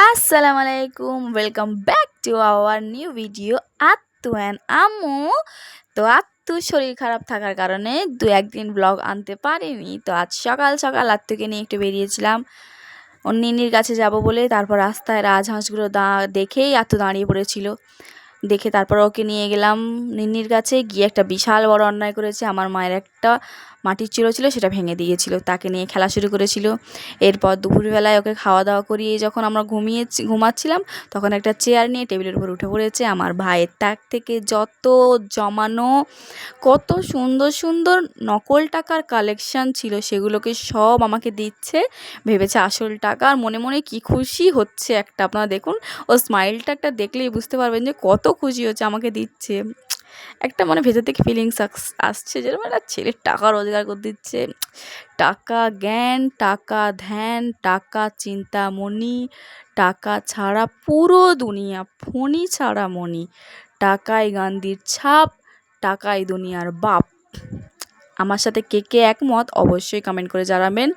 আসসালামু আলাইকুম welcome back to our new video আত্মু and আম্মু। তো আত্মু শরীর খারাপ থাকার কারণে দু একদিন ব্লগ আনতে পারিনি। তো আজ সকাল সকাল আত্মুকে নিয়ে একটু বেরিয়েছিলাম। অন্যিনির কাছে যাব বলে তারপর রাস্তায় রাজহাঁসগুলো দা, দেখেই আত্মু দাঁড়িয়ে পড়েছিল। দেখে তারপর ওকে নিয়ে গেলাম নিন্নির কাছে। গিয়ে একটা বিশাল বড় অন্যায় করেছে। আমার মায়ের একটা মাটির চুলো ছিল, সেটা ভেঙে দিয়েছিল। তাকে নিয়ে খেলা শুরু করেছিল। এরপর দুপুরবেলায় ওকে খাওয়া দাওয়া করিয়ে যখন আমরা ঘুমিয়ে ঘুমাচ্ছিলাম, তখন একটা চেয়ার নিয়ে টেবিলের উপর উঠে পড়েছে। আমার ভাইয়ের ট্যাগ থেকে যত জমানো, কত সুন্দর সুন্দর নকল টাকার কালেকশান ছিল, সেগুলোকে সব আমাকে দিচ্ছে। ভেবেছে আসল টাকা। আর মনে মনে কি খুশি হচ্ছে একটা। আপনারা দেখুন ও স্মাইলটা একটা দেখলেই বুঝতে পারবেন যে কত খুশি হচ্ছে, আমাকে দিচ্ছে। একটা মানে ভেতর থেকে ফিলিংস আসছে যে একটা ছেলের টাকা রোজগার করে দিচ্ছে। টাকা জ্ঞান, টাকা ধ্যান, টাকা চিন্তামণি, টাকা ছাড়া পুরো দুনিয়া ফণি ছাড়া মণি। টাকায় গান্ধীর ছাপ, টাকায় দুনিয়ার বাপ। আমার সাথে কে কে একমত অবশ্যই কমেন্ট করে জানাবেন।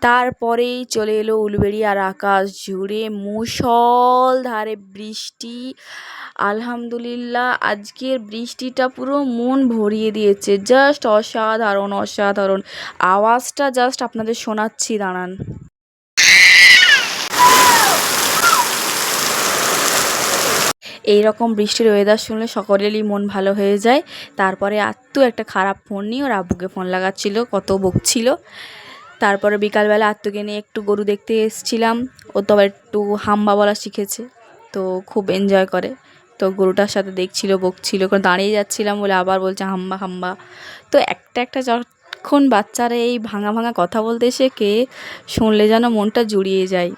তারপরেই চলে এলো উলবেড়ি আর আকাশ জুড়ে মুসল ধারে বৃষ্টি। আলহামদুলিল্লাহ, আজকের বৃষ্টিটা পুরো মন ভরিয়ে দিয়েছে। জাস্ট অসাধারণ অসাধারণ। আওয়াজটা জাস্ট আপনাদের শোনাচ্ছি, দাঁড়ান। এই রকম বৃষ্টির ওয়েদার শুনলে সকলেরই মন ভালো হয়ে যায়। তারপরে আত্মু একটা খারাপ ফোন নিয়ে ওর আব্বুকে ফোন লাগাচ্ছিল, কত বকছিল। তারপরে বিকালবেলা আত্মুকে নিয়ে একটু গরু দেখতে এসেছিলাম, ও তো আবার একটু হাম্বা বলা শিখেছে, তো খুব এনজয় করে। তো গরুটার সাথে দেখছিল, বকছিল, করে দাঁড়িয়ে যাচ্ছিলাম বলে আবার বলছে, হাম্বা হাম্বা। তো একটা একটা যখন বাচ্চারা এই ভাঙা ভাঙা কথা বলতে এসে কে শুনলে যেন মনটা জুড়িয়ে যায়।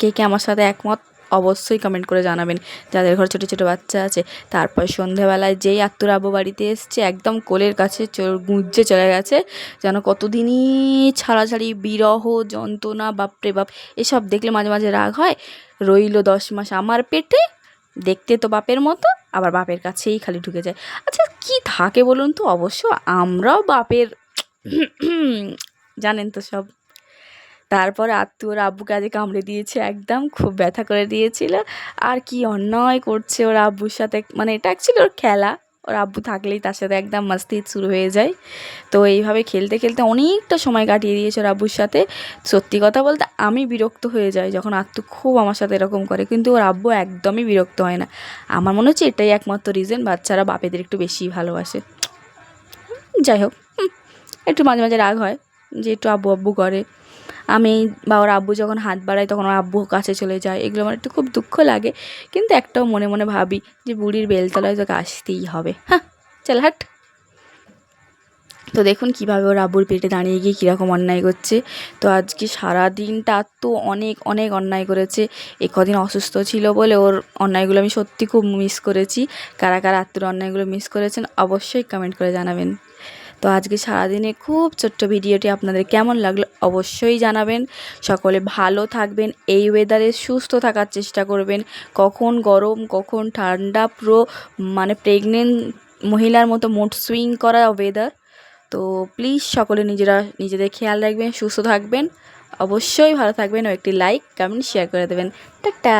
কে কে আমার সাথে একমত? অবশ্যই কমেন্ট করে জানাবেন। যাদের ঘরে ছোটো ছোটো বাচ্চা আছে, তারপর সন্ধেবেলায় যেই আত্মুর আব্বু বাড়িতে এসছে, একদম কোলের কাছে গুঁজে চলে গেছে, যেন কতদিনই ছাড়াছাড়ি, বিরহ, যন্ত্রণা, বাপরে বাপ, এসব দেখলে মাঝে মাঝে রাগ হয়। রইল দশ মাস আমার পেটে, দেখতে তো বাপের মতো, আবার বাপের কাছেই খালি ঢুকে যায়। আচ্ছা কি থাকে বলুন তো? অবশ্য আমরাও বাপের, জানেন তো সব। তারপরে আত্মীয় ওর আব্বুকে আজকে কামড়ে দিয়েছে, একদম খুব ব্যথা করে দিয়েছিল। আর কি অন্যায় করছে ওর আব্বুর সাথে মানে এটা অ্যাকচুয়ালি ওর খেলা। ওর আব্বু থাকলেই তার সাথে একদম মাস্তি শুরু হয়ে যায়। তো এইভাবে খেলতে খেলতে অনেকটা সময় কাটিয়ে দিয়েছে ওর আব্বুর সাথে। সত্যি কথা বলতে আমি বিরক্ত হয়ে যাই যখন আত্মু খুব আমার সাথে এরকম করে, কিন্তু ওর আব্বু একদমই বিরক্ত হয় না। আমার মনে হচ্ছে এটাই একমাত্র রিজন বাচ্চারা বাপেদের একটু বেশি ভালোবাসে। যাই হোক একটু মাঝে মাঝে রাগ হয় যে একটু আব্বু আব্বু করে। আমি বা ওর আব্বু যখন হাত বাড়ায় তখন ওর আব্বু কাছে চলে যায়। এগুলো আমার একটু খুব দুঃখ লাগে। কিন্তু একটাও মনে মনে ভাবি যে বুড়ির বেলতলায় তোকে আসতেই হবে। হ্যাঁ চল হাট। তো দেখুন কীভাবে ওর আব্বুর পেটে দাঁড়িয়ে গিয়ে কীরকম অন্যায় করছে। তো আজকে সারা দিনটা তো অনেক অনেক অন্যায় করেছে। এ কদিন অসুস্থ ছিল বলে ওর অন্যায়গুলো আমি সত্যি খুব মিস করেছি। কারা কারা আত্মীয় অন্যায়গুলো মিস করেছেন অবশ্যই কমেন্ট করে জানাবেন। তো আজকে সারাদিনে খুব ছোট্ট ভিডিওটি আপনাদের কেমন লাগল অবশ্যই জানাবেন। সকলে ভালো থাকবেন, এই ওয়েদারে সুস্থ থাকার চেষ্টা করবেন। কখন গরম, কখন ঠান্ডা, পুরো মানে প্রেগনেন্ট মহিলার মতো মুড সুইং করা ওয়েদার তো প্লিজ সকলে নিজেরা, নিজেদের খেয়াল রাখবেন, সুস্থ থাকবেন। অবশ্যই ভালো থাকবেন ও একটি লাইক কমেন্ট শেয়ার করে দেবেন। টাটা!